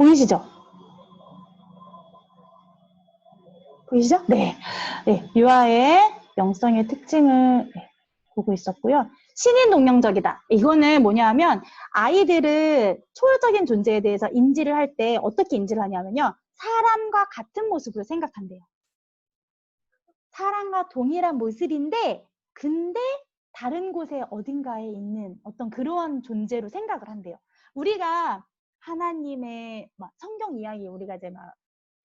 보이시죠? 보이시죠? 네. 네. 유아의 영성의 특징을 네, 보고 있었고요. 신인 동령적이다. 이거는 뭐냐면 아이들은 초월적인 존재에 대해서 인지를 할 때 어떻게 인지를 하냐면요. 사람과 같은 모습으로 생각한대요. 사람과 동일한 모습인데 근데 다른 곳에 어딘가에 있는 어떤 그러한 존재로 생각을 한대요. 우리가 하나님의 막 성경 이야기 우리가 이제 막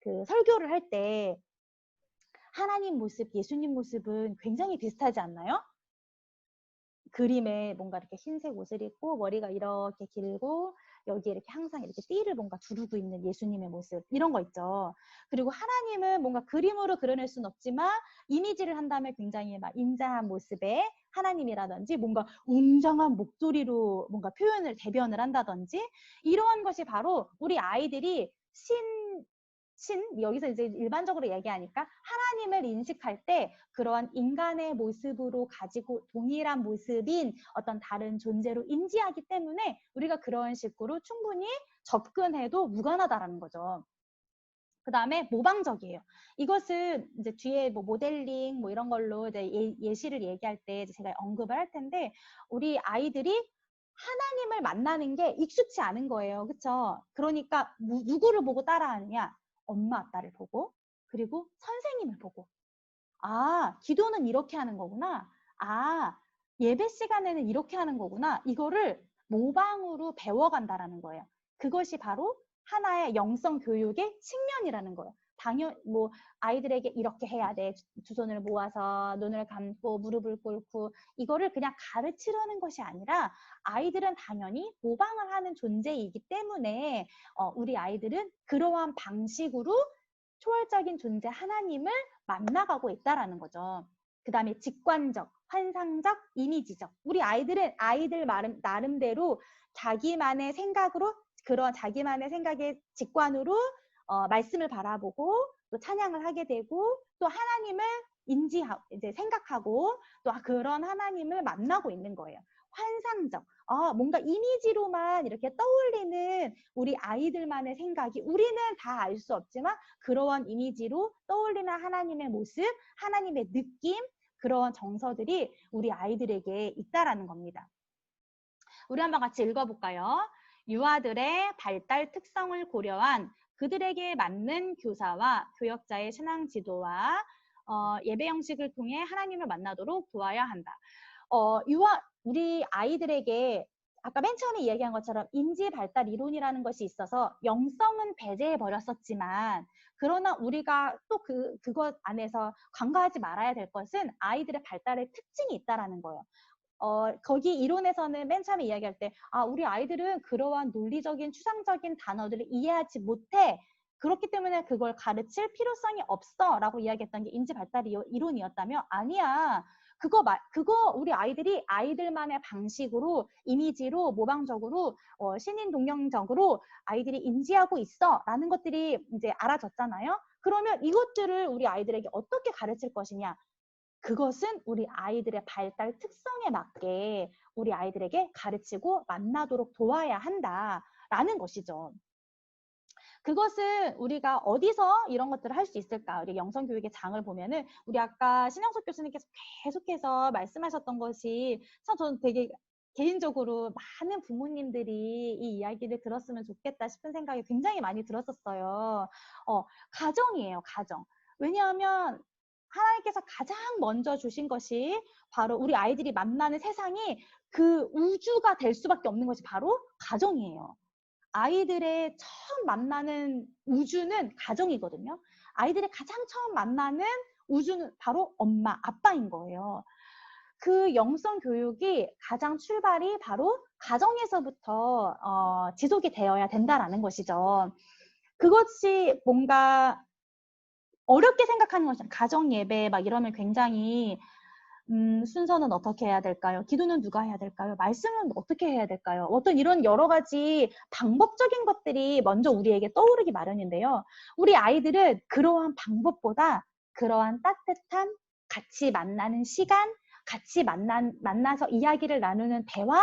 그 설교를 할 때 하나님 모습, 예수님 모습은 굉장히 비슷하지 않나요? 그림에 뭔가 이렇게 흰색 옷을 입고 머리가 이렇게 길고 여기에 이렇게 항상 이렇게 띠를 뭔가 두르고 있는 예수님의 모습 이런 거 있죠. 그리고 하나님은 뭔가 그림으로 그려낼 수는 없지만 이미지를 한다면 굉장히 막 인자한 모습의 하나님이라든지 뭔가 웅장한 목소리로 뭔가 표현을 대변을 한다든지 이러한 것이 바로 우리 아이들이 신 신, 여기서 이제 일반적으로 얘기하니까 하나님을 인식할 때 그러한 인간의 모습으로 가지고 동일한 모습인 어떤 다른 존재로 인지하기 때문에 우리가 그런 식으로 충분히 접근해도 무관하다라는 거죠. 그 다음에 모방적이에요. 이것은 이제 뒤에 뭐 모델링 뭐 이런 걸로 이제 예, 시를 얘기할 때 제가 언급을 할 텐데 우리 아이들이 하나님을 만나는 게 익숙치 않은 거예요. 그쵸? 그러니까 누구를 보고 따라하느냐? 엄마 아빠를 보고 그리고 선생님을 보고. 아 기도는 이렇게 하는 거구나. 아 예배 시간에는 이렇게 하는 거구나. 이거를 모방으로 배워간다라는 거예요. 그것이 바로 하나의 영성 교육의 측면이라는 거예요 당연 뭐 아이들에게 이렇게 해야 돼. 두 손을 모아서 눈을 감고 무릎을 꿇고 이거를 그냥 가르치려는 것이 아니라 아이들은 당연히 모방을 하는 존재이기 때문에 어, 우리 아이들은 그러한 방식으로 초월적인 존재 하나님을 만나가고 있다라는 거죠. 그 다음에 직관적, 환상적, 이미지적. 우리 아이들은 아이들 나름대로 자기만의 생각으로 그런 자기만의 생각의 직관으로 어, 말씀을 바라보고 또 찬양을 하게 되고 또 하나님을 인지하고 이제 생각하고 또 그런 하나님을 만나고 있는 거예요. 환상적, 아, 뭔가 이미지로만 이렇게 떠올리는 우리 아이들만의 생각이 우리는 다 알 수 없지만 그러한 이미지로 떠올리는 하나님의 모습, 하나님의 느낌, 그런 정서들이 우리 아이들에게 있다라는 겁니다. 우리 한번 같이 읽어볼까요? 유아들의 발달 특성을 고려한 그들에게 맞는 교사와 교역자의 신앙 지도와 어, 예배 형식을 통해 하나님을 만나도록 도와야 한다. 어, 유아 우리 아이들에게 아까 맨 처음에 이야기한 것처럼 인지 발달 이론이라는 것이 있어서 영성은 배제해 버렸었지만 그러나 우리가 또 그 그것 안에서 간과하지 말아야 될 것은 아이들의 발달의 특징이 있다라는 거예요. 어, 거기 이론에서는 맨 처음에 이야기할 때, 아, 우리 아이들은 그러한 논리적인, 추상적인 단어들을 이해하지 못해. 그렇기 때문에 그걸 가르칠 필요성이 없어. 라고 이야기했던 게 인지 발달 이론이었다면, 아니야. 그거 말, 그거 우리 아이들이 아이들만의 방식으로, 이미지로, 모방적으로, 어, 신인 동령적으로 아이들이 인지하고 있어. 라는 것들이 이제 알아졌잖아요. 그러면 이것들을 우리 아이들에게 어떻게 가르칠 것이냐. 그것은 우리 아이들의 발달 특성에 맞게 우리 아이들에게 가르치고 만나도록 도와야 한다라는 것이죠. 그것은 우리가 어디서 이런 것들을 할 수 있을까? 우리 영성교육의 장을 보면은 우리 아까 신영석 교수님께서 계속해서 말씀하셨던 것이 참 저는 되게 개인적으로 많은 부모님들이 이 이야기를 들었으면 좋겠다 싶은 생각이 굉장히 많이 들었었어요. 어, 가정이에요, 가정. 왜냐하면 하나님께서 가장 먼저 주신 것이 바로 우리 아이들이 만나는 세상이 그 우주가 될 수밖에 없는 것이 바로 가정이에요. 아이들의 처음 만나는 우주는 가정이거든요. 아이들이 가장 처음 만나는 우주는 바로 엄마, 아빠인 거예요. 그 영성 교육이 가장 출발이 바로 가정에서부터 어, 지속이 되어야 된다라는 것이죠. 그것이 뭔가 어렵게 생각하는 것이 가정 예배 막 이러면 굉장히 음, 순서는 어떻게 해야 될까요? 기도는 누가 해야 될까요? 말씀은 어떻게 해야 될까요? 어떤 이런 여러 가지 방법적인 것들이 먼저 우리에게 떠오르기 마련인데요. 우리 아이들은 그러한 방법보다 그러한 따뜻한 같이 만나는 시간, 같이 만나, 만나서 이야기를 나누는 대화,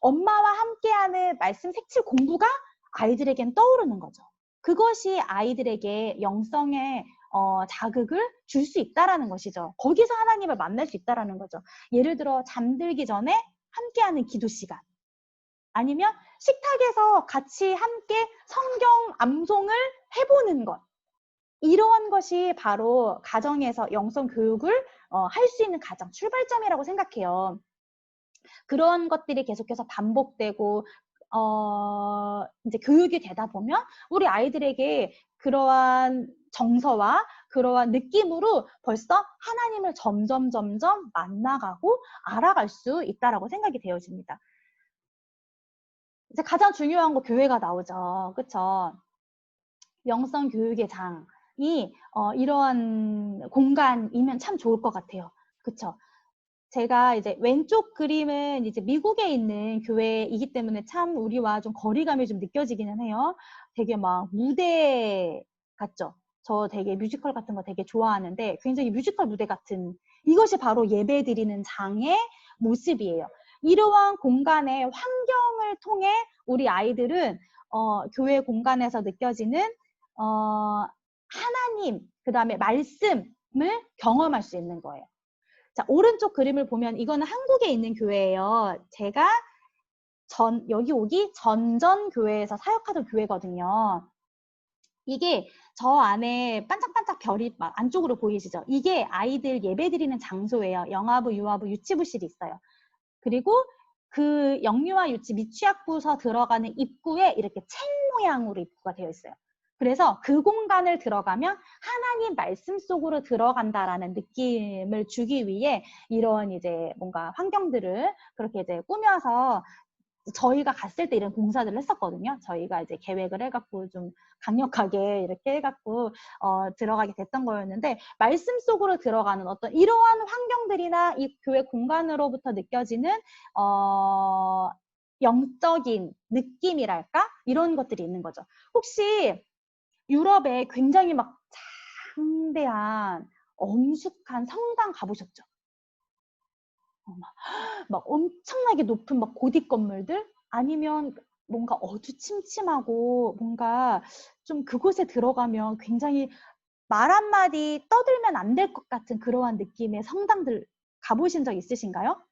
엄마와 함께하는 말씀 색칠 공부가 아이들에겐 떠오르는 거죠. 그것이 아이들에게 영성의 어, 자극을 줄 수 있다라는 것이죠. 거기서 하나님을 만날 수 있다라는 거죠. 예를 들어 잠들기 전에 함께하는 기도 시간. 아니면 식탁에서 같이 함께 성경 암송을 해보는 것. 이러한 것이 바로 가정에서 영성 교육을 어, 할 수 있는 가장 출발점이라고 생각해요. 그런 것들이 계속해서 반복되고 어, 이제 교육이 되다 보면 우리 아이들에게 그러한 정서와 그러한 느낌으로 벌써 하나님을 점점 점점 만나가고 알아갈 수 있다라고 생각이 되어집니다. 이제 가장 중요한 거 교회가 나오죠. 그쵸? 영성 교육의 장이 어, 이러한 공간이면 참 좋을 것 같아요. 그쵸? 제가 이제 왼쪽 그림은 이제 미국에 있는 교회이기 때문에 참 우리와 좀 거리감이 좀 느껴지기는 해요. 되게 막 무대 같죠? 저 되게 뮤지컬 같은 거 되게 좋아하는데 굉장히 뮤지컬 무대 같은 이것이 바로 예배 드리는 장의 모습이에요. 이러한 공간의 환경을 통해 우리 아이들은 어, 교회 공간에서 느껴지는 어, 하나님, 그 다음에 말씀을 경험할 수 있는 거예요. 자, 오른쪽 그림을 보면 이거는 한국에 있는 교회예요. 제가 전, 여기 오기 전전 교회에서 사역하던 교회거든요. 이게 저 안에 반짝반짝 별이 막 안쪽으로 보이시죠? 이게 아이들 예배 드리는 장소예요. 영화부, 유아부, 유치부실이 있어요. 그리고 그 영유아 유치 미취학 부서 들어가는 입구에 이렇게 책 모양으로 입구가 되어 있어요. 그래서 그 공간을 들어가면 하나님 말씀 속으로 들어간다라는 느낌을 주기 위해 이런 이제 뭔가 환경들을 그렇게 이제 꾸며서 저희가 갔을 때 이런 공사들을 했었거든요. 저희가 이제 계획을 해갖고 좀 강력하게 이렇게 해갖고 어, 들어가게 됐던 거였는데 말씀 속으로 들어가는 어떤 이러한 환경들이나 이 교회 공간으로부터 느껴지는 어, 영적인 느낌이랄까 이런 것들이 있는 거죠. 혹시 유럽에 굉장히 막 장대한 엄숙한 성당 가보셨죠? 어, 막, 막 엄청나게 높은 막 고딕 건물들 아니면 뭔가 어두침침하고 뭔가 좀 그곳에 들어가면 굉장히 말 한마디 떠들면 안 될 것 같은 그러한 느낌의 성당들 가보신 적 있으신가요?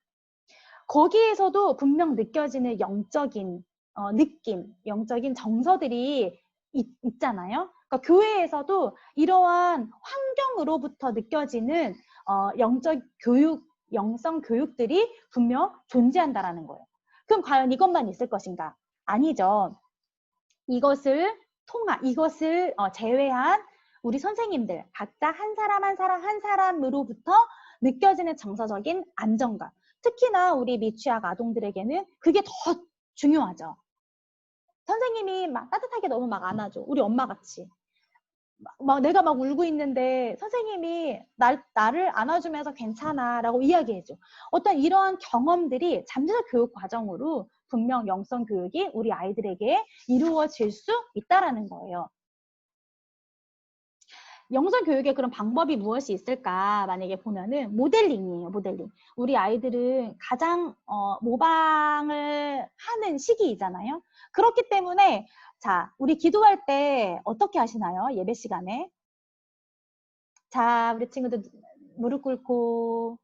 거기에서도 분명 느껴지는 영적인 어, 느낌, 영적인 정서들이 있, 잖아요 그러니까 교회에서도 이러한 환경으로부터 느껴지는 어, 영적 교육, 영성 교육들이 분명 존재한다라는 거예요. 그럼 과연 이것만 있을 것인가? 아니죠. 이것을 통하, 이것을 어, 제외한 우리 선생님들 각자 한 사람 한 사람 한 사람으로부터 느껴지는 정서적인 안정감. 특히나 우리 미취학 아동들에게는 그게 더 중요하죠. 선생님이 막 따뜻하게 너무 막 안아줘. 우리 엄마 같이. 막 내가 막 울고 있는데 선생님이 날, 나를 안아주면서 괜찮아 라고 이야기해줘. 어떤 이러한 경험들이 잠재적 교육 과정으로 분명 영성 교육이 우리 아이들에게 이루어질 수 있다라는 거예요. 영성 교육의 그런 방법이 무엇이 있을까? 만약에 보면은 모델링이에요 모델링. 우리 아이들은 가장 어, 모방을 하는 시기이잖아요. 그렇기 때문에 자 우리 기도할 때 어떻게 하시나요? 예배 시간에? 자 우리 친구들 무릎 꿇고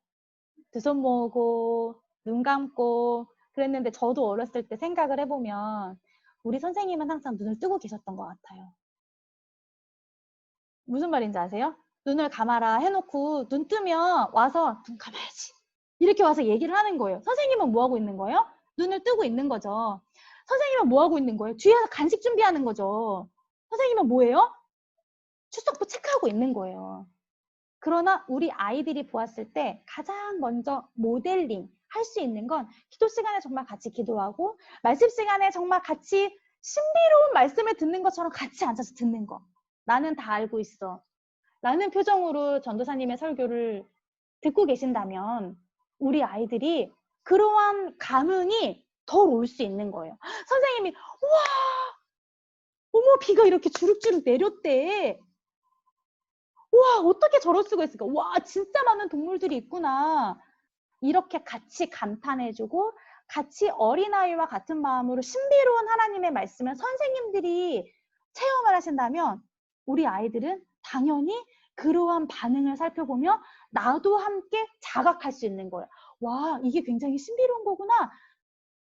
두 손 모으고 눈 감고 그랬는데 저도 어렸을 때 생각을 해보면 우리 선생님은 항상 눈을 뜨고 계셨던 것 같아요 무슨 말인지 아세요? 눈을 감아라 해놓고 눈 뜨면 와서 눈 감아야지. 이렇게 와서 얘기를 하는 거예요. 선생님은 뭐 하고 있는 거예요? 눈을 뜨고 있는 거죠. 선생님은 뭐 하고 있는 거예요? 뒤에서 간식 준비하는 거죠. 선생님은 뭐예요? 출석부 체크하고 있는 거예요. 그러나 우리 아이들이 보았을 때 가장 먼저 모델링 할 수 있는 건 기도 시간에 정말 같이 기도하고 말씀 시간에 정말 같이 신비로운 말씀을 듣는 것처럼 같이 앉아서 듣는 거. 나는 다 알고 있어. 라는 표정으로 전도사님의 설교를 듣고 계신다면 우리 아이들이 그러한 감흥이 덜 올 수 있는 거예요. 선생님이 와 어머 비가 이렇게 주룩주룩 내렸대. 와 어떻게 저럴 수가 있을까? 와 진짜 많은 동물들이 있구나. 이렇게 같이 감탄해주고 같이 어린아이와 같은 마음으로 신비로운 하나님의 말씀을 선생님들이 체험을 하신다면 우리 아이들은 당연히 그러한 반응을 살펴보며 나도 함께 자각할 수 있는 거예요. 와, 이게 굉장히 신비로운 거구나.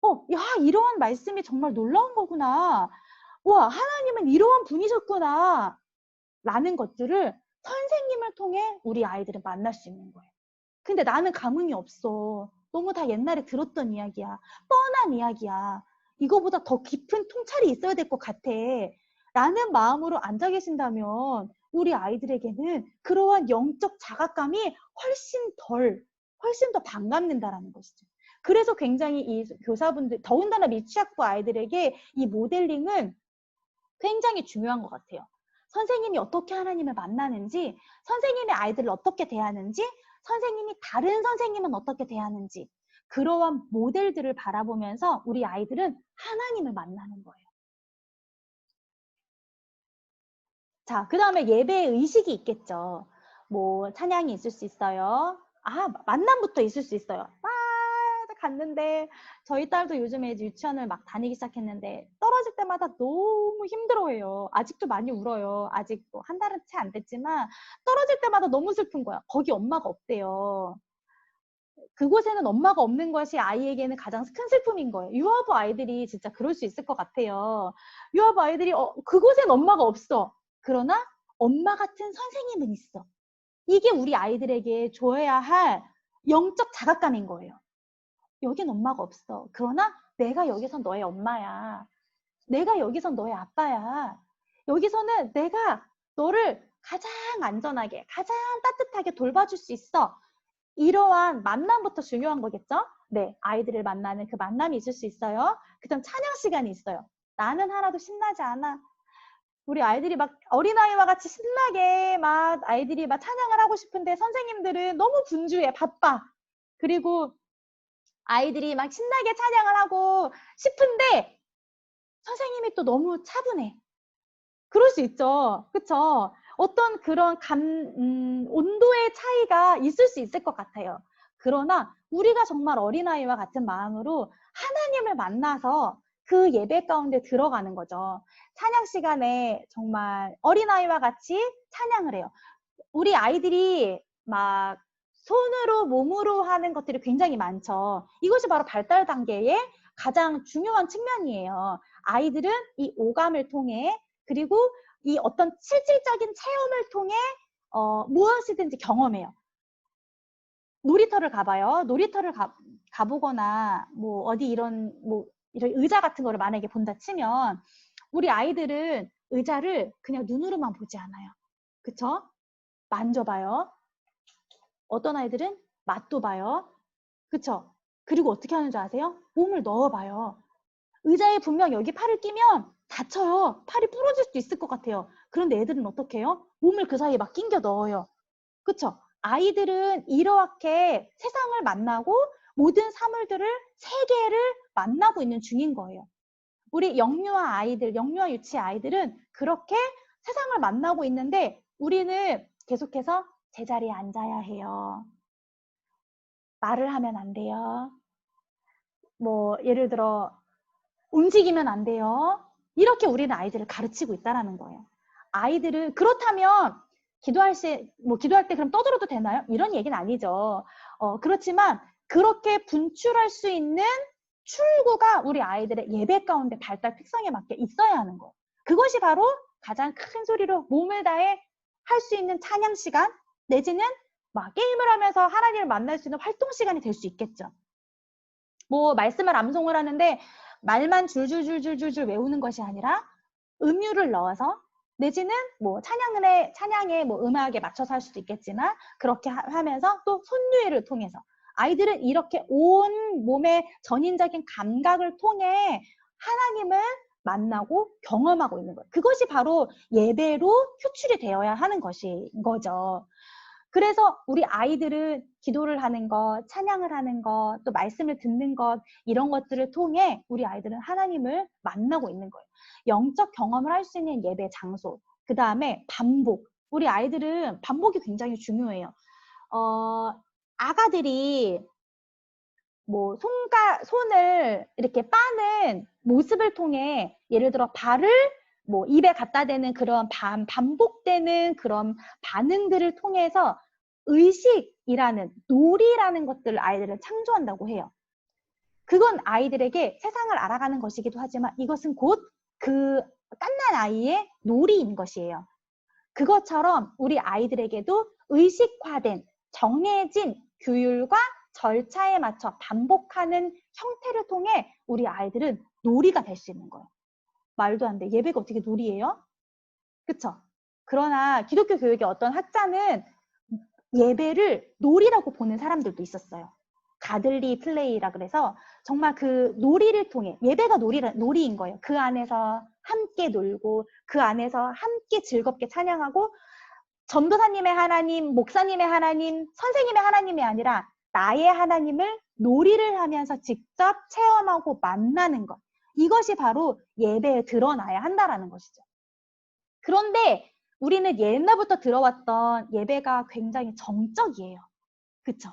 어, 야, 이러한 말씀이 정말 놀라운 거구나. 와, 하나님은 이러한 분이셨구나. 라는 것들을 선생님을 통해 우리 아이들은 만날 수 있는 거예요. 근데 나는 감흥이 없어. 너무 다 옛날에 들었던 이야기야. 뻔한 이야기야. 이거보다 더 깊은 통찰이 있어야 될 것 같아. 라는 마음으로 앉아 계신다면 우리 아이들에게는 그러한 영적 자각감이 훨씬 덜, 훨씬 더 반갑는다라는 것이죠. 그래서 굉장히 이 교사분들, 더군다나 미취학부 아이들에게 이 모델링은 굉장히 중요한 것 같아요. 선생님이 어떻게 하나님을 만나는지, 선생님이 아이들을 어떻게 대하는지, 선생님이 다른 선생님은 어떻게 대하는지, 그러한 모델들을 바라보면서 우리 아이들은 하나님을 만나는 거예요. 자, 그 다음에 예배의 의식이 있겠죠. 뭐, 찬양이 있을 수 있어요. 아, 만남부터 있을 수 있어요. 아, 갔는데, 저희 딸도 요즘에 유치원을 막 다니기 시작했는데, 떨어질 때마다 너무 힘들어해요. 아직도 많이 울어요. 아직 한 달은 채 안 됐지만, 떨어질 때마다 너무 슬픈 거야. 거기 엄마가 없대요. 그곳에는 엄마가 없는 것이 아이에게는 가장 큰 슬픔인 거예요. 유아부 아이들이 진짜 그럴 수 있을 것 같아요. 유아부 아이들이 어, 그곳엔 엄마가 없어. 그러나 엄마 같은 선생님은 있어. 이게 우리 아이들에게 줘야 할 영적 자각감인 거예요. 여긴 엄마가 없어. 그러나 내가 여기서 너의 엄마야. 내가 여기서 너의 아빠야. 여기서는 내가 너를 가장 안전하게, 가장 따뜻하게 돌봐줄 수 있어. 이러한 만남부터 중요한 거겠죠? 네, 아이들을 만나는 그 만남이 있을 수 있어요. 그 다음 찬양 시간이 있어요. 나는 하나도 신나지 않아. 우리 아이들이 막 어린아이와 같이 신나게 막 아이들이 막 찬양을 하고 싶은데 선생님들은 너무 분주해, 바빠. 그리고 아이들이 막 신나게 찬양을 하고 싶은데 선생님이 또 너무 차분해. 그럴 수 있죠. 그쵸? 어떤 그런 감, 음, 온도의 차이가 있을 수 있을 것 같아요. 그러나 우리가 정말 어린아이와 같은 마음으로 하나님을 만나서 그 예배 가운데 들어가는 거죠. 찬양 시간에 정말 어린아이와 같이 찬양을 해요. 우리 아이들이 막 손으로 몸으로 하는 것들이 굉장히 많죠. 이것이 바로 발달 단계의 가장 중요한 측면이에요. 아이들은 이 오감을 통해 그리고 이 어떤 실질적인 체험을 통해 어, 무엇이든지 경험해요. 놀이터를 가봐요. 놀이터를 가, 가보거나 뭐 어디 이런 뭐 이런 의자 같은 거를 만약에 본다 치면 우리 아이들은 의자를 그냥 눈으로만 보지 않아요. 그쵸? 만져봐요. 어떤 아이들은 맛도 봐요. 그쵸? 그리고 어떻게 하는 줄 아세요? 몸을 넣어봐요. 의자에 분명 여기 팔을 끼면 다쳐요. 팔이 부러질 수도 있을 것 같아요. 그런데 애들은 어떻게 해요? 몸을 그 사이에 막 낑겨 넣어요. 그쵸? 아이들은 이렇게 세상을 만나고 모든 사물들을 세계를 만나고 있는 중인 거예요. 우리 영유아 아이들, 영유아 유치 아이들은 그렇게 세상을 만나고 있는데 우리는 계속해서 제자리에 앉아야 해요. 말을 하면 안 돼요. 뭐 예를 들어 움직이면 안 돼요. 이렇게 우리는 아이들을 가르치고 있다라는 거예요. 아이들은 그렇다면 기도할 시, 뭐 기도할 때 그럼 떠들어도 되나요? 이런 얘기는 아니죠. 어, 그렇지만 그렇게 분출할 수 있는 출구가 우리 아이들의 예배 가운데 발달 특성에 맞게 있어야 하는 거예요. 그것이 바로 가장 큰 소리로 몸을 다해 할 수 있는 찬양 시간 내지는 막 게임을 하면서 하나님을 만날 수 있는 활동 시간이 될 수 있겠죠. 뭐 말씀을 암송을 하는데 말만 줄줄줄줄줄줄 외우는 것이 아니라 음유를 넣어서 내지는 뭐 찬양의 찬양의 뭐 음악에 맞춰서 할 수도 있겠지만 그렇게 하, 면서 또 손유회를 통해서 아이들은 이렇게 온 몸의 전인적인 감각을 통해 하나님을 만나고 경험하고 있는 거예요. 그것이 바로 예배로 표출이 되어야 하는 것인 거죠. 그래서 우리 아이들은 기도를 하는 것, 찬양을 하는 것, 또 말씀을 듣는 것, 이런 것들을 통해 우리 아이들은 하나님을 만나고 있는 거예요. 영적 경험을 할 수 있는 예배 장소, 그 다음에 반복. 우리 아이들은 반복이 굉장히 중요해요. 어, 아가들이 뭐 손가 손을 이렇게 빠는 모습을 통해 예를 들어 발을 뭐 입에 갖다 대는 그런 반, 반복되는 그런 반응들을 통해서 의식이라는 놀이라는 것들을 아이들은 창조한다고 해요. 그건 아이들에게 세상을 알아가는 것이기도 하지만 이것은 곧 그 깐난 아이의 놀이인 것이에요. 그것처럼 우리 아이들에게도 의식화된 정해진 규율과 절차에 맞춰 반복하는 형태를 통해 우리 아이들은 놀이가 될 수 있는 거예요. 말도 안 돼. 예배가 어떻게 놀이예요? 그쵸? 그러나 기독교 교육의 어떤 학자는 예배를 놀이라고 보는 사람들도 있었어요. 가들리 플레이라 그래서 정말 그 놀이를 통해 예배가 놀이 놀이인 거예요. 그 안에서 함께 놀고 그 안에서 함께 즐겁게 찬양하고 전도사님의 하나님, 목사님의 하나님, 선생님의 하나님이 아니라 나의 하나님을 놀이를 하면서 직접 체험하고 만나는 것. 이것이 바로 예배에 드러나야 한다라는 것이죠. 그런데 우리는 옛날부터 들어왔던 예배가 굉장히 정적이에요. 그쵸?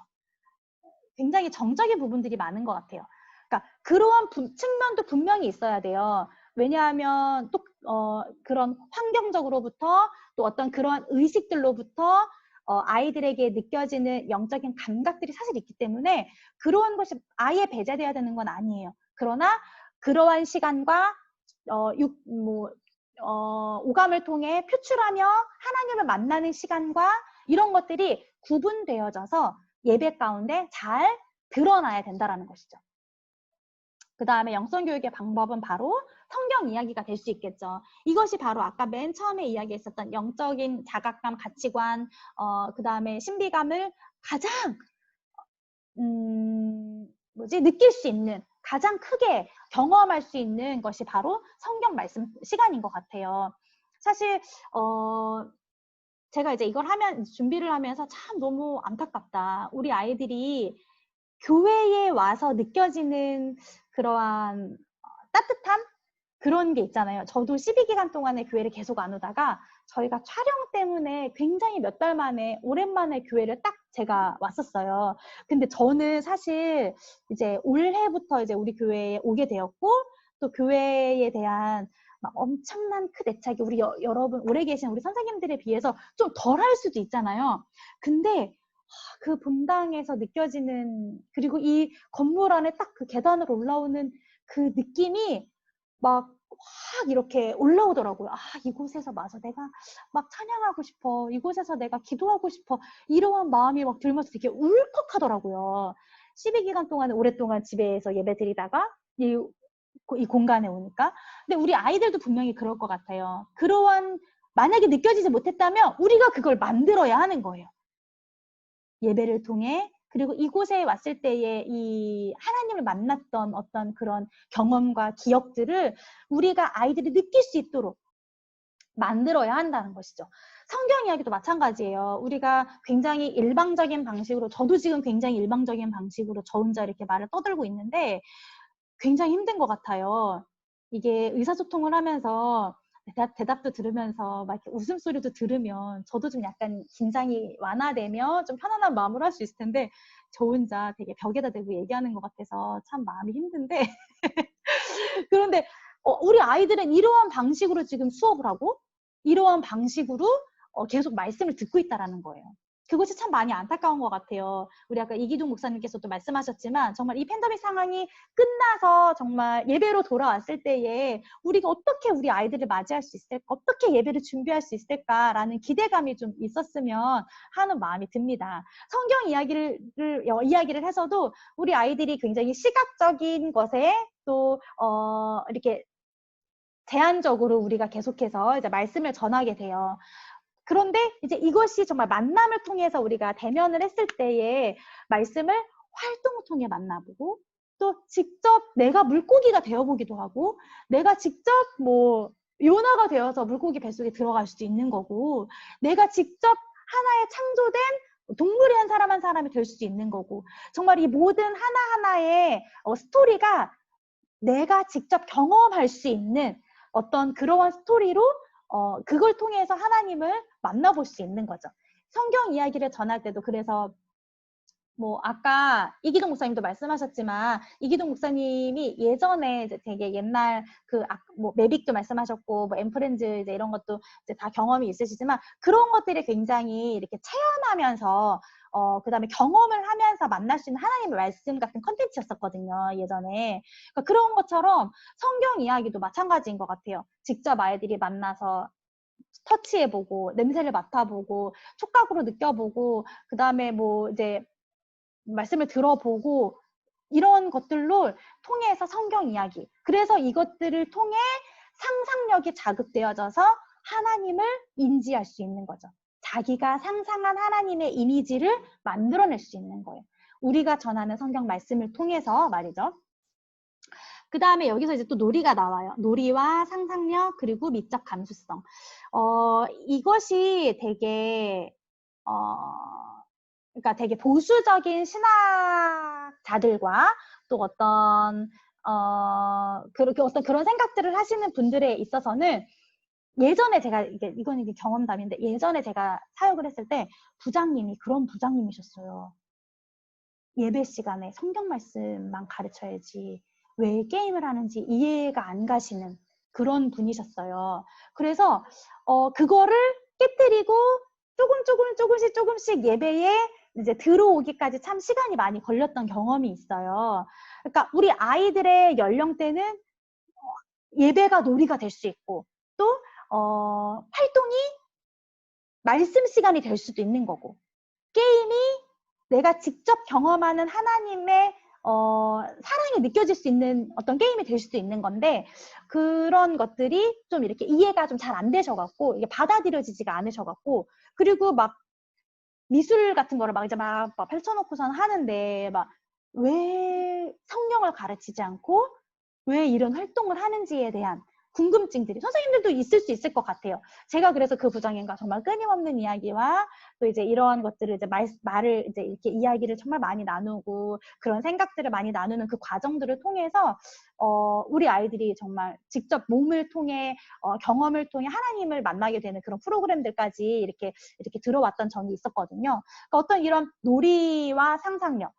굉장히 정적인 부분들이 많은 것 같아요. 그러니까 그러한 부, 측면도 분명히 있어야 돼요. 왜냐하면 또 어, 그런 환경적으로부터 또 어떤 그러한 의식들로부터 어, 아이들에게 느껴지는 영적인 감각들이 사실 있기 때문에 그러한 것이 아예 배제돼야 되는 건 아니에요. 그러나 그러한 시간과 어, 육, 뭐, 어, 오감을 통해 표출하며 하나님을 만나는 시간과 이런 것들이 구분되어져서 예배 가운데 잘 드러나야 된다라는 것이죠. 그 다음에 영성교육의 방법은 바로 성경 이야기가 될 수 있겠죠. 이것이 바로 아까 맨 처음에 이야기했었던 영적인 자각감, 가치관, 어, 그 다음에 신비감을 가장, 음, 뭐지, 느낄 수 있는, 가장 크게 경험할 수 있는 것이 바로 성경 말씀 시간인 것 같아요. 사실, 어, 제가 이제 이걸 하면, 준비를 하면서 참 너무 안타깝다. 우리 아이들이 교회에 와서 느껴지는 그러한 따뜻함? 그런 게 있잖아요. 저도 12기간 동안에 교회를 계속 안 오다가 저희가 촬영 때문에 굉장히 몇 달 만에 오랜만에 교회를 딱 제가 왔었어요. 근데 저는 사실 이제 올해부터 이제 우리 교회에 오게 되었고 또 교회에 대한 막 엄청난 큰 애착이 우리 여, 여러분 오래 계신 우리 선생님들에 비해서 좀 덜 할 수도 있잖아요. 근데 그 본당에서 느껴지는 그리고 이 건물 안에 딱 그 계단으로 올라오는 그 느낌이 막 확 이렇게 올라오더라고요. 아, 이곳에서 마저 내가 막 찬양하고 싶어. 이곳에서 내가 기도하고 싶어. 이러한 마음이 막 들면서 되게 울컥하더라고요. 12기간 동안 오랫동안 집에서 예배 드리다가 이, 이 공간에 오니까. 근데 우리 아이들도 분명히 그럴 것 같아요. 그러한 만약에 느껴지지 못했다면 우리가 그걸 만들어야 하는 거예요. 예배를 통해 그리고 이곳에 왔을 때에 이 하나님을 만났던 어떤 그런 경험과 기억들을 우리가 아이들이 느낄 수 있도록 만들어야 한다는 것이죠. 성경 이야기도 마찬가지예요. 우리가 굉장히 일방적인 방식으로, 저도 지금 굉장히 일방적인 방식으로 저 혼자 이렇게 말을 떠들고 있는데 굉장히 힘든 것 같아요. 이게 의사소통을 하면서 대답, 도 들으면서 막 웃음소리도 들으면 저도 좀 약간 긴장이 완화되며 좀 편안한 마음으로 할 수 있을 텐데 저 혼자 되게 벽에다 대고 얘기하는 것 같아서 참 마음이 힘든데 그런데 어, 우리 아이들은 이러한 방식으로 지금 수업을 하고 이러한 방식으로 어, 계속 말씀을 듣고 있다라는 거예요. 그것이 참 많이 안타까운 것 같아요. 우리 아까 이기동 목사님께서도 말씀하셨지만 정말 이 팬데믹 상황이 끝나서 정말 예배로 돌아왔을 때에 우리가 어떻게 우리 아이들을 맞이할 수 있을까, 어떻게 예배를 준비할 수 있을까라는 기대감이 좀 있었으면 하는 마음이 듭니다. 성경 이야기를 이야기를 해서도 우리 아이들이 굉장히 시각적인 것에 또 어, 이렇게 제한적으로 우리가 계속해서 이제 말씀을 전하게 돼요. 그런데 이제 이것이 정말 만남을 통해서 우리가 대면을 했을 때에 말씀을 활동을 통해 만나보고 또 직접 내가 물고기가 되어보기도 하고 내가 직접 뭐 요나가 되어서 물고기 뱃속에 들어갈 수도 있는 거고 내가 직접 하나의 창조된 동물의 한 사람 한 사람이 될 수도 있는 거고 정말 이 모든 하나하나의 어, 스토리가 내가 직접 경험할 수 있는 어떤 그러한 스토리로 어, 그걸 통해서 하나님을 만나볼 수 있는 거죠. 성경 이야기를 전할 때도 그래서 뭐 아까 이기동 목사님도 말씀하셨지만 이기동 목사님이 예전에 이제 되게 옛날 그뭐 매빅도 말씀하셨고 뭐 엠프렌즈 이제 이런 것도 이제 다 경험이 있으시지만 그런 것들이 굉장히 이렇게 체험하면서 어 그 다음에 경험을 하면서 만날 수 있는 하나님의 말씀 같은 컨텐츠였었거든요 예전에 그러니까 그런 것처럼 성경 이야기도 마찬가지인 것 같아요 직접 아이들이 만나서 터치해보고 냄새를 맡아보고 촉각으로 느껴보고 그 다음에 뭐 이제 말씀을 들어보고 이런 것들로 통해서 성경 이야기. 그래서 이것들을 통해 상상력이 자극되어져서 하나님을 인지할 수 있는 거죠. 자기가 상상한 하나님의 이미지를 만들어낼 수 있는 거예요. 우리가 전하는 성경 말씀을 통해서 말이죠. 그 다음에 여기서 이제 또 놀이가 나와요. 놀이와 상상력 그리고 미적 감수성. 어, 이것이 되게 어, 그러니까 되게 보수적인 신학자들과 또 어떤 어 그렇게 어떤 그런 생각들을 하시는 분들에 있어서는 예전에 제가 이게 이건 이게 경험담인데 예전에 제가 사역을 했을 때 부장님이 그런 부장님이셨어요. 예배 시간에 성경 말씀만 가르쳐야지 왜 게임을 하는지 이해가 안 가시는 그런 분이셨어요. 그래서 어 그거를 깨뜨리고 조금 조금 조금씩 조금씩 예배에 이제 들어오기까지 참 시간이 많이 걸렸던 경험이 있어요. 그러니까 우리 아이들의 연령대는 어, 예배가 놀이가 될 수 있고 또 어, 활동이 말씀 시간이 될 수도 있는 거고 게임이 내가 직접 경험하는 하나님의 어, 사랑이 느껴질 수 있는 어떤 게임이 될 수도 있는 건데 그런 것들이 좀 이렇게 이해가 좀 잘 안 되셔갖고 이게 받아들여지지가 않으셔갖고 그리고 막 미술 같은 거를 막 이제 막, 막 펼쳐놓고선 하는데 막 왜 성경을 가르치지 않고 왜 이런 활동을 하는지에 대한 궁금증들이 선생님들도 있을 수 있을 것 같아요. 제가 그래서 그 부장님과 정말 끊임없는 이야기와 또 이제 이러한 것들을 이제 말, 말을 이제 이렇게 이야기를 정말 많이 나누고 그런 생각들을 많이 나누는 그 과정들을 통해서 어, 우리 아이들이 정말 직접 몸을 통해 어, 경험을 통해 하나님을 만나게 되는 그런 프로그램들까지 이렇게 이렇게 들어왔던 적이 있었거든요. 그러니까 어떤 이런 놀이와 상상력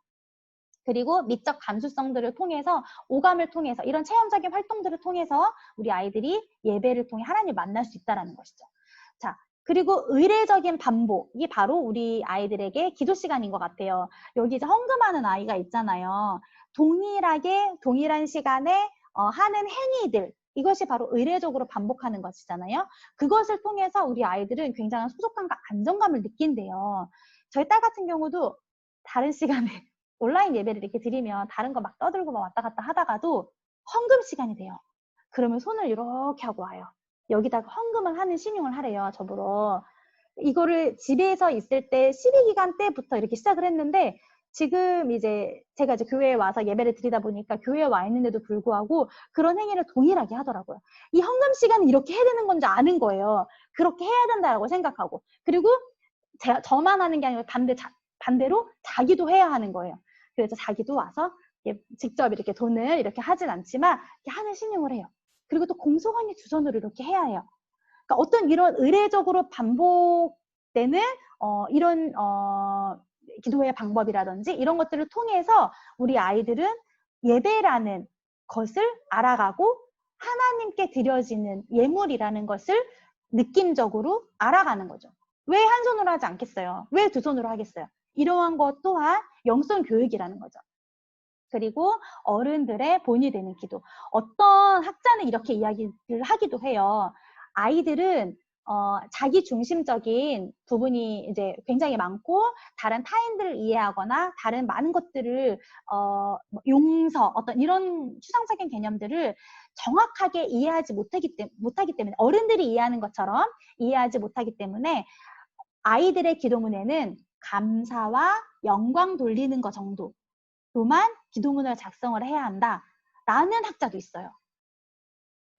그리고 미적 감수성들을 통해서 오감을 통해서 이런 체험적인 활동들을 통해서 우리 아이들이 예배를 통해 하나님을 만날 수 있다는 것이죠. 자, 그리고 의례적인 반복이 바로 우리 아이들에게 기도 시간인 것 같아요. 여기 이제 헌금하는 아이가 있잖아요. 동일하게 동일한 시간에 어, 하는 행위들 이것이 바로 의례적으로 반복하는 것이잖아요. 그것을 통해서 우리 아이들은 굉장한 소속감과 안정감을 느낀대요. 저희 딸 같은 경우도 다른 시간에 온라인 예배를 이렇게 드리면 다른 거 막 떠들고 막 왔다 갔다 하다가도 헌금 시간이 돼요. 그러면 손을 이렇게 하고 와요. 여기다가 헌금을 하는 신용을 하래요, 저보러. 이거를 집에서 있을 때 12기간 때부터 이렇게 시작을 했는데 지금 이제 제가 이제 교회에 와서 예배를 드리다 보니까 교회에 와 있는데도 불구하고 그런 행위를 동일하게 하더라고요. 이 헌금 시간은 이렇게 해야 되는 건지 아는 거예요. 그렇게 해야 된다라고 생각하고. 그리고 제, 저만 하는 게 아니라 반대, 자, 반대로 자기도 해야 하는 거예요. 그래서 자기도 와서 직접 이렇게 돈을 이렇게 하진 않지만 이렇게 하는 신용을 해요. 그리고 또 공소관이 주선으로 이렇게 해야 해요. 그러니까 어떤 이런 의례적으로 반복되는 어, 이런 어, 기도의 방법이라든지 이런 것들을 통해서 우리 아이들은 예배라는 것을 알아가고 하나님께 드려지는 예물이라는 것을 느낌적으로 알아가는 거죠. 왜 한 손으로 하지 않겠어요? 왜 두 손으로 하겠어요? 이러한 것 또한 영성 교육이라는 거죠. 그리고 어른들의 본이 되는 기도. 어떤 학자는 이렇게 이야기를 하기도 해요. 아이들은 어, 자기 중심적인 부분이 이제 굉장히 많고 다른 타인들을 이해하거나 다른 많은 것들을 어, 뭐 용서 어떤 이런 추상적인 개념들을 정확하게 이해하지 못하기, 때, 못하기 때문에 어른들이 이해하는 것처럼 이해하지 못하기 때문에 아이들의 기도문에는 감사와 영광 돌리는 것 정도로만 기도문을 작성을 해야 한다. 라는 학자도 있어요.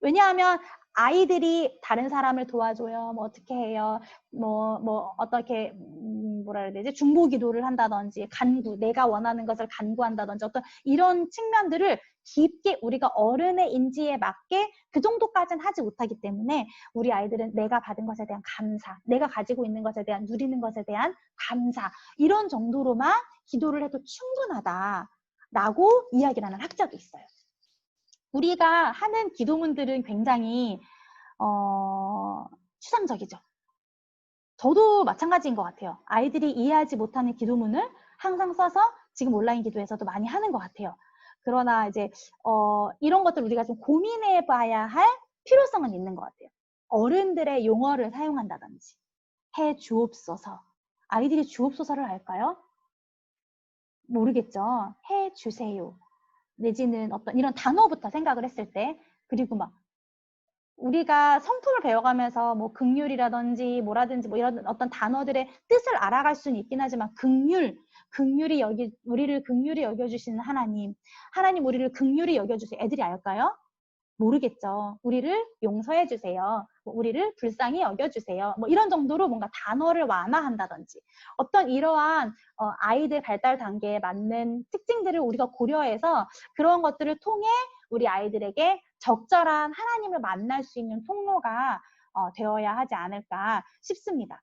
왜냐하면 아이들이 다른 사람을 도와줘요. 뭐 어떻게 해요? 뭐, 뭐, 어떻게, 음, 뭐라 해야 되지? 중보 기도를 한다든지, 간구, 내가 원하는 것을 간구한다든지, 어떤 이런 측면들을 깊게 우리가 어른의 인지에 맞게 그 정도까지는 하지 못하기 때문에 우리 아이들은 내가 받은 것에 대한 감사, 내가 가지고 있는 것에 대한 누리는 것에 대한 감사, 이런 정도로만 기도를 해도 충분하다라고 이야기를 하는 학자도 있어요. 우리가 하는 기도문들은 굉장히 어, 추상적이죠. 저도 마찬가지인 것 같아요. 아이들이 이해하지 못하는 기도문을 항상 써서 지금 온라인 기도에서도 많이 하는 것 같아요. 그러나 이제 어, 이런 것들 우리가 좀 고민해 봐야 할 필요성은 있는 것 같아요. 어른들의 용어를 사용한다든지 해 주옵소서. 아이들이 주옵소서를 할까요? 모르겠죠. 해 주세요. 내지는 어떤 이런 단어부터 생각을 했을 때 그리고 막 우리가 성품을 배워가면서 뭐 극률이라든지 뭐라든지 뭐 이런 어떤 단어들의 뜻을 알아갈 수는 있긴 하지만 극률, 극률이 여기 우리를 극률이 여겨주시는 하나님, 하나님 우리를 극률이 여겨주세요. 애들이 알까요? 모르겠죠. 우리를 용서해 주세요. 뭐 우리를 불쌍히 여겨 주세요. 뭐 이런 정도로 뭔가 단어를 완화한다든지 어떤 이러한 어, 아이들 발달 단계에 맞는 특징들을 우리가 고려해서 그런 것들을 통해 우리 아이들에게 적절한 하나님을 만날 수 있는 통로가 어, 되어야 하지 않을까 싶습니다.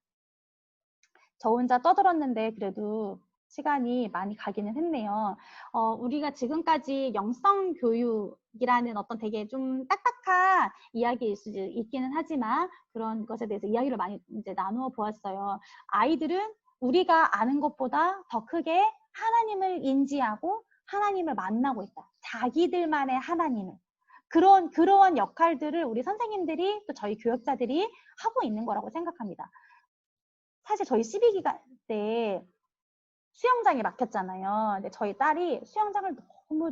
저 혼자 떠들었는데 그래도 시간이 많이 가기는 했네요. 어, 우리가 지금까지 영성 교육이라는 어떤 되게 좀 딱딱한 이야기일 수 있기는 하지만 그런 것에 대해서 이야기를 많이 이제 나누어 보았어요. 아이들은 우리가 아는 것보다 더 크게 하나님을 인지하고 하나님을 만나고 있다. 자기들만의 하나님을. 그런, 그러한 역할들을 우리 선생님들이 또 저희 교역자들이 하고 있는 거라고 생각합니다. 사실 저희 12기간 때 수영장에 막혔잖아요. 근데 저희 딸이 수영장을 너무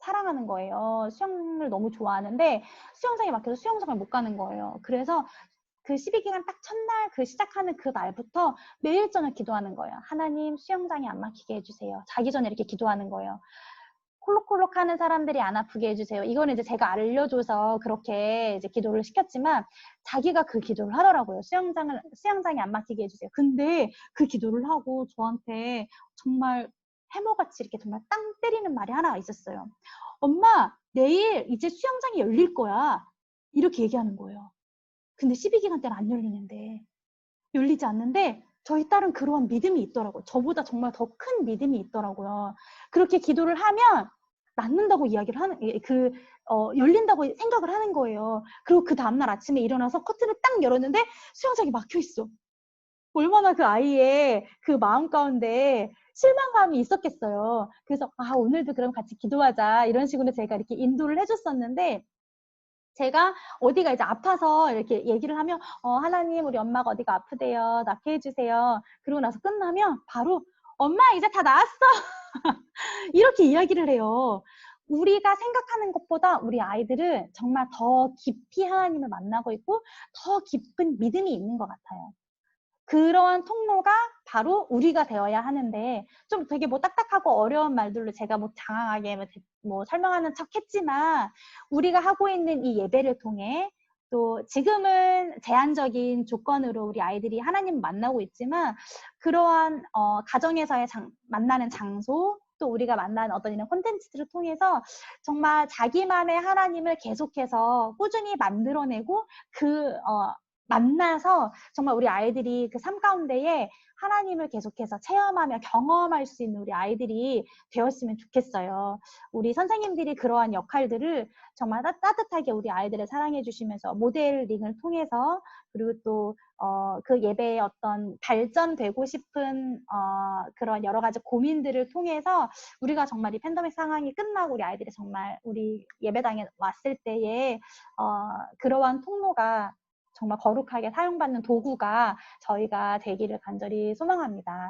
사랑하는 거예요. 수영을 너무 좋아하는데 수영장에 막혀서 수영장을 못 가는 거예요. 그래서 그 12기간 딱 첫날 그 시작하는 그 날부터 매일 저녁 기도하는 거예요. 하나님 수영장에 안 막히게 해주세요. 자기 전에 이렇게 기도하는 거예요. 콜록콜록 하는 사람들이 안 아프게 해주세요. 이거는 이제 제가 알려줘서 그렇게 이제 기도를 시켰지만 자기가 그 기도를 하더라고요. 수영장을, 수영장에 안 막히게 해주세요. 근데 그 기도를 하고 저한테 정말 해머같이 이렇게 정말 땅 때리는 말이 하나가 있었어요. 엄마, 내일 이제 수영장이 열릴 거야. 이렇게 얘기하는 거예요. 근데 12기간 때는 안 열리는데. 열리지 않는데 저희 딸은 그러한 믿음이 있더라고요. 저보다 정말 더 큰 믿음이 있더라고요. 그렇게 기도를 하면 낫는다고 이야기를 하는 그 어, 열린다고 생각을 하는 거예요. 그리고 그 다음날 아침에 일어나서 커튼을 딱 열었는데 수영장이 막혀 있어. 얼마나 그 아이의 그 마음 가운데 실망감이 있었겠어요. 그래서 아 오늘도 그럼 같이 기도하자 이런 식으로 제가 이렇게 인도를 해줬었는데 제가 어디가 이제 아파서 이렇게 얘기를 하면 어, 하나님 우리 엄마가 어디가 아프대요 낫게 해주세요 그러고 나서 끝나면 바로 엄마 이제 다 나았어 이렇게 이야기를 해요. 우리가 생각하는 것보다 우리 아이들은 정말 더 깊이 하나님을 만나고 있고 더 깊은 믿음이 있는 것 같아요. 그러한 통로가 바로 우리가 되어야 하는데 좀 되게 뭐 딱딱하고 어려운 말들로 제가 뭐 장황하게 뭐, 뭐 설명하는 척 했지만 우리가 하고 있는 이 예배를 통해 또 지금은 제한적인 조건으로 우리 아이들이 하나님 만나고 있지만 그러한 어, 가정에서의 장, 만나는 장소 또 우리가 만나는 어떤 이런 콘텐츠들을 통해서 정말 자기만의 하나님을 계속해서 꾸준히 만들어내고 그 어, 만나서 정말 우리 아이들이 그 삶 가운데에 하나님을 계속해서 체험하며 경험할 수 있는 우리 아이들이 되었으면 좋겠어요. 우리 선생님들이 그러한 역할들을 정말 따뜻하게 우리 아이들을 사랑해 주시면서 모델링을 통해서 그리고 또 어, 그 예배의 어떤 발전되고 싶은 어, 그런 여러 가지 고민들을 통해서 우리가 정말 이 팬데믹 상황이 끝나고 우리 아이들이 정말 우리 예배당에 왔을 때에 어, 그러한 통로가 정말 거룩하게 사용받는 도구가 저희가 되기를 간절히 소망합니다.